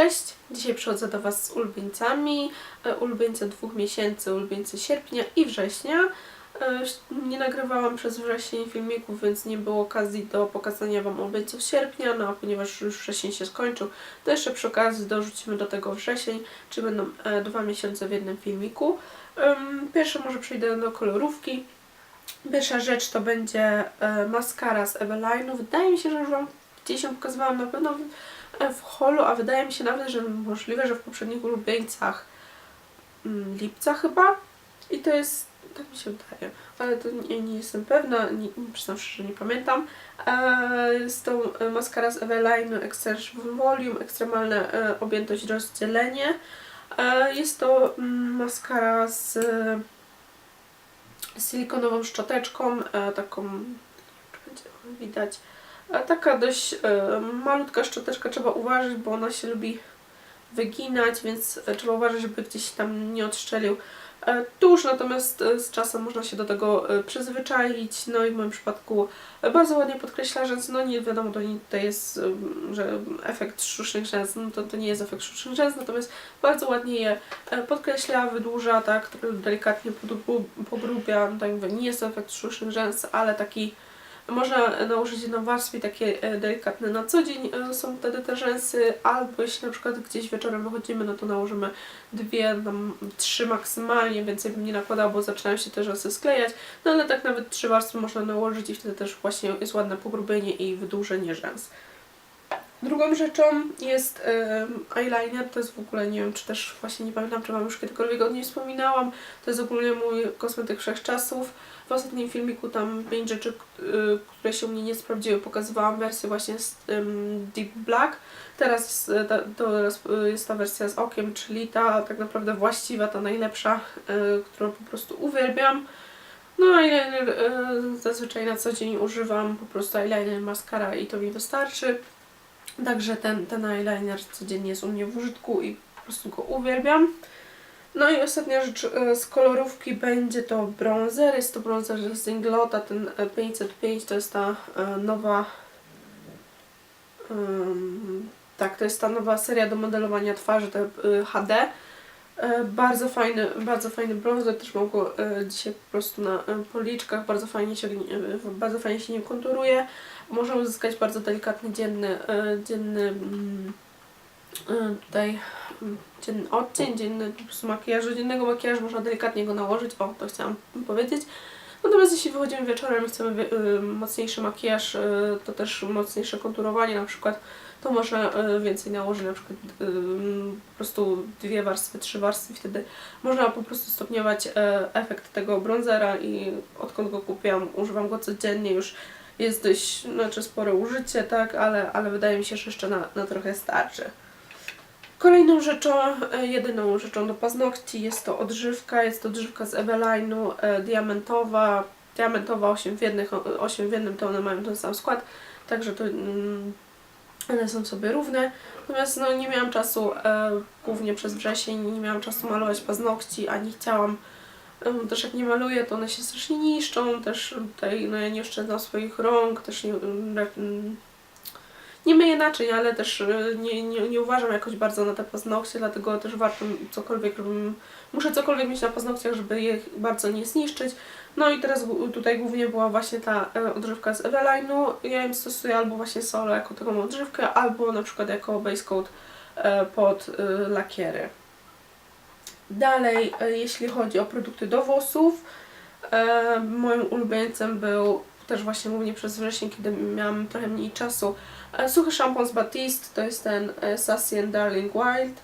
Cześć! Dzisiaj przychodzę do Was z ulubieńcami. E, Ulubieńce dwóch miesięcy, ulubieńce sierpnia i września. E, Nie nagrywałam przez wrzesień filmików, więc nie było okazji do pokazania Wam ulubieńców sierpnia, no a ponieważ już wrzesień się skończył, to jeszcze przy okazji dorzucimy do tego wrzesień, czyli będą e, dwa miesiące w jednym filmiku. Pierwsze może przejdę do kolorówki. Pierwsza rzecz to będzie maskara z Eveline'u. Wydaje mi się, że już Wam gdzieś ją pokazywałam na pewno w, e, holu, a wydaje mi się nawet, że możliwe, że w poprzednich ulubieńcach mm, lipca chyba. I to jest, tak mi się wydaje, ale to nie, nie jestem pewna, nie, przyznam szczerze, nie pamiętam. E, to e, maskara z Eveline'u Extension Volume, ekstremalne e, objętość rozdzielenie. E, jest to mm, maskara z z silikonową szczoteczką, e, taką, czy będzie widać, e, taka dość e, malutka szczoteczka, trzeba uważać, bo ona się lubi wyginać, więc e, trzeba uważać, żeby gdzieś tam nie odszczelił e, tusz, natomiast z czasem można się do tego przyzwyczaić, no i w moim przypadku bardzo ładnie podkreśla rzęs, no nie wiadomo, to nie tutaj jest, że efekt sztucznych rzęs, no to, to nie jest efekt sztucznych rzęs, natomiast bardzo ładnie je podkreśla, wydłuża, tak, delikatnie pogrubia, no tak nie jest to efekt sztucznych rzęs, ale taki można nałożyć jedną warstwę takie e, delikatne na co dzień e, są te rzęsy, albo jeśli na przykład gdzieś wieczorem wychodzimy, no to nałożymy dwie, tam trzy maksymalnie, więcej bym nie nakładała, bo zaczynają się te rzęsy sklejać, no ale tak nawet trzy warstwy można nałożyć i wtedy też właśnie jest ładne pogrubienie i wydłużenie rzęs. Drugą rzeczą jest eyeliner, to jest w ogóle, nie wiem, czy też właśnie nie pamiętam, czy Wam już kiedykolwiek o nim wspominałam, to jest ogólnie mój kosmetyk wszechczasów. W ostatnim filmiku tam pięć rzeczy, k- y, które się u mnie nie sprawdziły, pokazywałam wersję właśnie z Deep Black. Teraz jest, y, ta, to jest, ta wersja z okiem, czyli ta tak naprawdę właściwa, ta najlepsza, y, którą po prostu uwielbiam. No eyeliner zazwyczaj na co dzień używam po prostu eyeliner, maskara i to mi wystarczy. Także ten, ten eyeliner codziennie jest u mnie w użytku i po prostu go uwielbiam. No i ostatnia rzecz e, z kolorówki będzie to bronzer. Jest to bronzer z Inglota, ten e, 505 to jest ta e, nowa em, tak, to jest ta nowa seria do modelowania twarzy, te e, HD. E, Bardzo fajny, bardzo fajny bronzer, też mam go e, dzisiaj po prostu na e, policzkach, bardzo fajnie się, bardzo fajnie się nim konturuje. Można uzyskać bardzo delikatny, dzienny, dzienny mm, tutaj mm, dzienny odcień, dzienny po makijażu, dziennego makijażu można delikatnie go nałożyć, o to chciałam powiedzieć. Natomiast jeśli wychodzimy wieczorem i chcemy mocniejszy makijaż, to też mocniejsze konturowanie na przykład, to można y, więcej nałożyć, na przykład y, po prostu dwie warstwy, trzy warstwy, wtedy można po prostu stopniować e, efekt tego bronzera i odkąd go kupiłam, używam go codziennie już jest dość, znaczy spore użycie, tak, ale, ale wydaje mi się, że jeszcze na, na trochę starczy. Kolejną rzeczą, e, jedyną rzeczą do paznokci jest to odżywka. Jest to odżywka z Eveline'u, e, diamentowa. Diamentowa 8 w, jednych, 8 w jednym, to one mają ten sam skład, także to mm, one są sobie równe. Natomiast no, nie miałam czasu, e, głównie przez wrzesień, nie miałam czasu malować paznokci, ani chciałam. E, Też jak nie maluję, to one się strasznie niszczą, też tutaj no, ja nie oszczędzam swoich rąk, też nie, mm, nie myję naczyń, ale też y, nie, nie, nie uważam jakoś bardzo na te paznokcie, dlatego też warto cokolwiek, muszę cokolwiek mieć na paznokciach, żeby je bardzo nie zniszczyć. No i teraz tutaj głównie była właśnie ta e, odżywka z Eveline'u. Ja ją stosuję albo właśnie solo jako taką odżywkę, albo na przykład jako base coat e, pod e, lakiery. Dalej, jeśli chodzi o produkty do włosów, moim ulubieńcem był też właśnie głównie przez wrzesień, kiedy miałam trochę mniej czasu, Suchy szampon z Batiste, to jest ten Sassy and Darling Wild.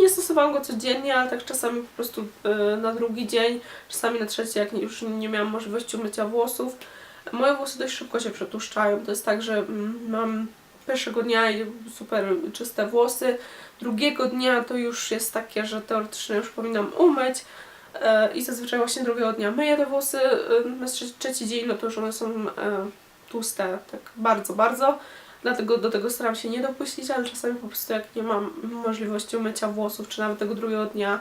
Nie stosowałam go codziennie, ale tak czasami po prostu e, na drugi dzień, czasami na trzeci, jak już nie miałam możliwości umycia włosów. Moje włosy dość szybko się przetuszczają. To jest tak, że mm, mam pierwszego dnia super czyste włosy, drugiego dnia to już jest takie, że teoretycznie już powinnam umyć. E, I zazwyczaj właśnie drugiego dnia myję te włosy, e, na trzeci, trzeci dzień no to już one są e, tłuste, tak bardzo, bardzo. Dlatego do tego staram się nie dopuścić, ale czasami po prostu jak nie mam możliwości umycia włosów, czy nawet tego drugiego dnia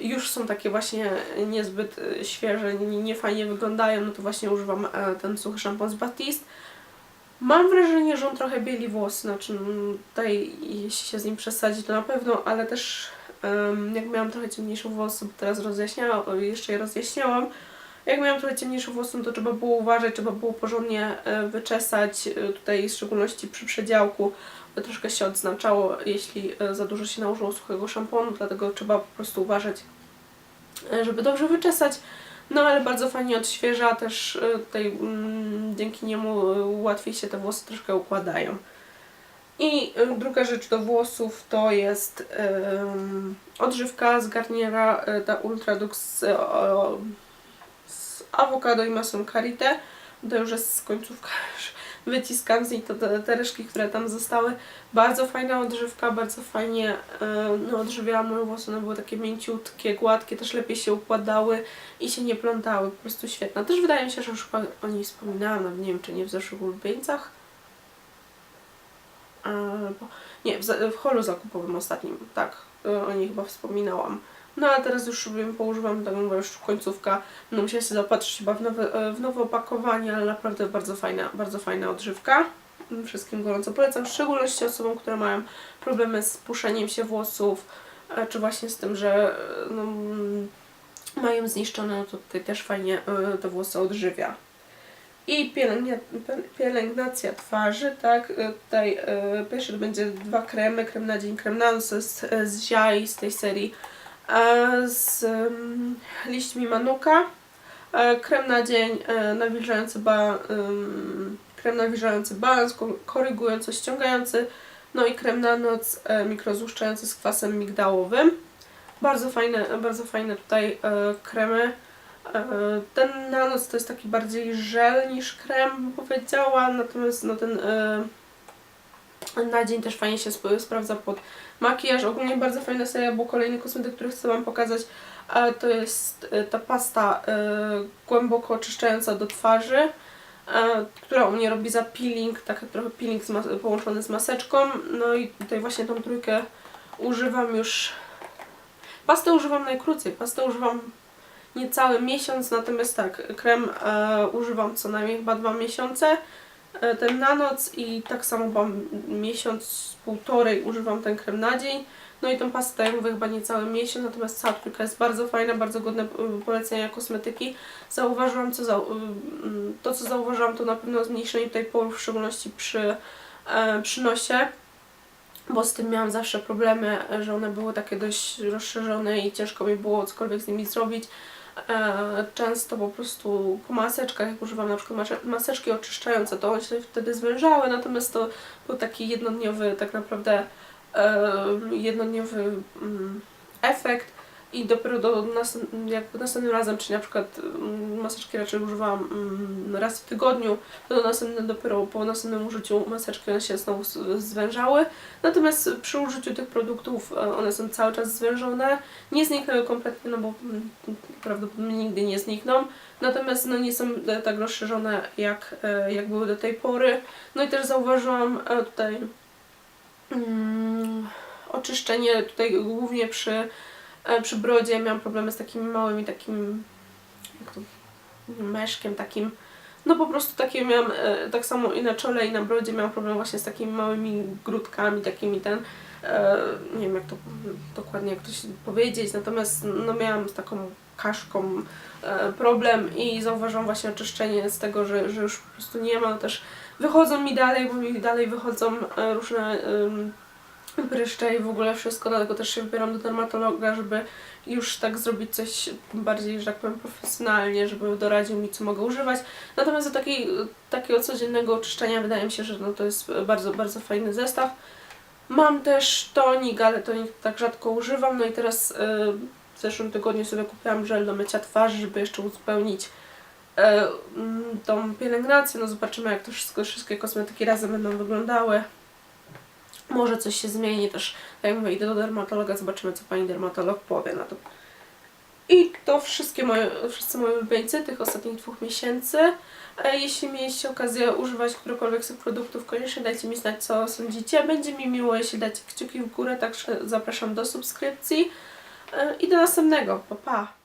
już są takie właśnie niezbyt e, świeże, nie, nie fajnie wyglądają, no to właśnie używam e, ten suchy szampon z Batiste. Mam wrażenie, że on trochę bieli włosy, znaczy mm, tutaj jeśli się z nim przesadzi to na pewno, ale też jak miałam trochę ciemniejsze włosy, bo teraz rozjaśniałam, jeszcze je rozjaśniałam, jak miałam trochę ciemniejsze włosy, no to trzeba było uważać, trzeba było porządnie e, wyczesać, e, tutaj w szczególności przy przedziałku troszkę się odznaczało, jeśli e, za dużo się nałożyło suchego szamponu, dlatego trzeba po prostu uważać, żeby dobrze wyczesać. No ale bardzo fajnie odświeża, też tutaj mm, dzięki niemu łatwiej się te włosy troszkę układają. I druga rzecz do włosów to jest odżywka z Garniera, ta Ultra Dux awokado i masą karité. To już jest końcówka, wyciskam z niej to te, te resztki, które tam zostały. Bardzo fajna odżywka, bardzo fajnie e, no, odżywiała moje włosy, one były takie mięciutkie, gładkie, też lepiej się układały i się nie plątały, po prostu świetna. Też wydaje mi się, że już chyba o niej wspominałam, nawet nie wiem czy nie w zeszłych ulubieńcach. Albo, nie, w, w holu zakupowym ostatnim, tak, e, o niej chyba wspominałam. No a teraz już ją poużywam, tak mówię, już końcówka. No musiała się zaopatrzyć chyba w nowe, e, w nowe opakowanie, ale naprawdę bardzo fajna, bardzo fajna odżywka. Wszystkim gorąco polecam, w szczególności osobom, które mają problemy z puszeniem się włosów, e, czy właśnie z tym, że e, no, mm, mają zniszczone, no to tutaj też fajnie te włosy odżywia. I pielęgnacja twarzy, tak, tutaj pierwszy będzie dwa kremy, krem na dzień, krem na noc, z Ziai, z tej serii, z um, liśćmi manuka, e, krem na dzień e, nawilżający, ba, em, krem nawilżający balans, ko- korygujący, ściągający, no i krem na noc e, mikrozłuszczający z kwasem migdałowym. Bardzo fajne, bardzo fajne tutaj e, kremy. E, Ten na noc to jest taki bardziej żel niż krem, bym powiedziała, natomiast no ten e, na dzień też fajnie się sp- sprawdza pod makijaż. Ogólnie bardzo fajna seria, bo kolejny kosmetyk, który chcę Wam pokazać, e, to jest e, ta pasta e, głęboko oczyszczająca do twarzy, która u mnie robi za peeling, taki trochę peeling z połączony z maseczką. No i tutaj właśnie tą trójkę używam już. Pastę używam najkrócej, pastę używam niecały miesiąc, natomiast tak, krem używam co najmniej chyba dwa miesiące, ten na noc i tak samo mam miesiąc, półtorej używam ten krem na dzień. No i tą pastę, jak mówię, chyba niecały miesiąc, natomiast cała trójka jest bardzo fajna, bardzo godne e, polecenia kosmetyki. Zauważyłam, co za, e, mm, to co zauważyłam, to na pewno zmniejszenie tutaj porów, w szczególności przy, e, przy nosie bo z tym miałam zawsze problemy, że one były takie dość rozszerzone i ciężko mi było cokolwiek z nimi zrobić. E, Często po prostu po maseczkach, jak używam na przykład maseczki oczyszczające, to one się wtedy zwężały, natomiast to był taki jednodniowy tak naprawdę e, jednodniowy mm, efekt i dopiero do jakby następnym razem, czy na przykład mm, maseczki raczej używałam mm, raz w tygodniu, to do następnym, dopiero po następnym użyciu maseczki one się znowu zwężały. Natomiast przy użyciu tych produktów e, one są cały czas zwężone. Nie zniknęły kompletnie, no bo mm, prawdopodobnie nigdy nie znikną. Natomiast no, nie są e, tak rozszerzone jak, e, jak były do tej pory. No i też zauważyłam tutaj mm, oczyszczenie tutaj głównie przy, przy brodzie. Miałam problemy z takimi małymi takim jak to, meszkiem takim no po prostu takie miałam, e, tak samo i na czole i na brodzie miałam problem właśnie z takimi małymi grudkami, takimi ten, e, nie wiem jak to dokładnie jak to się powiedzieć, natomiast no miałam z taką kaszką e, problem i zauważyłam właśnie oczyszczenie z tego, że, że już po prostu nie ma, też wychodzą mi dalej, bo mi dalej wychodzą e, różne pryszcze i w ogóle wszystko, dlatego też się wybieram do dermatologa, żeby już tak zrobić coś bardziej, że tak powiem, profesjonalnie, żeby doradził mi, co mogę używać. Natomiast do takiej, takiego codziennego oczyszczenia wydaje mi się, że no to jest bardzo, bardzo fajny zestaw. Mam też tonik, ale tonik tak rzadko używam. No i teraz y, w zeszłym tygodniu sobie kupiłam żel do mycia twarzy, żeby jeszcze uzupełnić y, mm, tą pielęgnację. No zobaczymy, jak to wszystko, wszystkie kosmetyki razem będą wyglądały. Może coś się zmieni też. Tak jak mówię, idę do dermatologa, zobaczymy, co pani dermatolog powie na to. I to wszystkie moje, wszyscy moi ulubieńcy tych ostatnich dwóch miesięcy. Jeśli mieliście okazję używać któregokolwiek z tych produktów, koniecznie dajcie mi znać, co sądzicie. Będzie mi miło, jeśli dacie kciuki w górę, także zapraszam do subskrypcji. E, I do następnego. Pa, pa!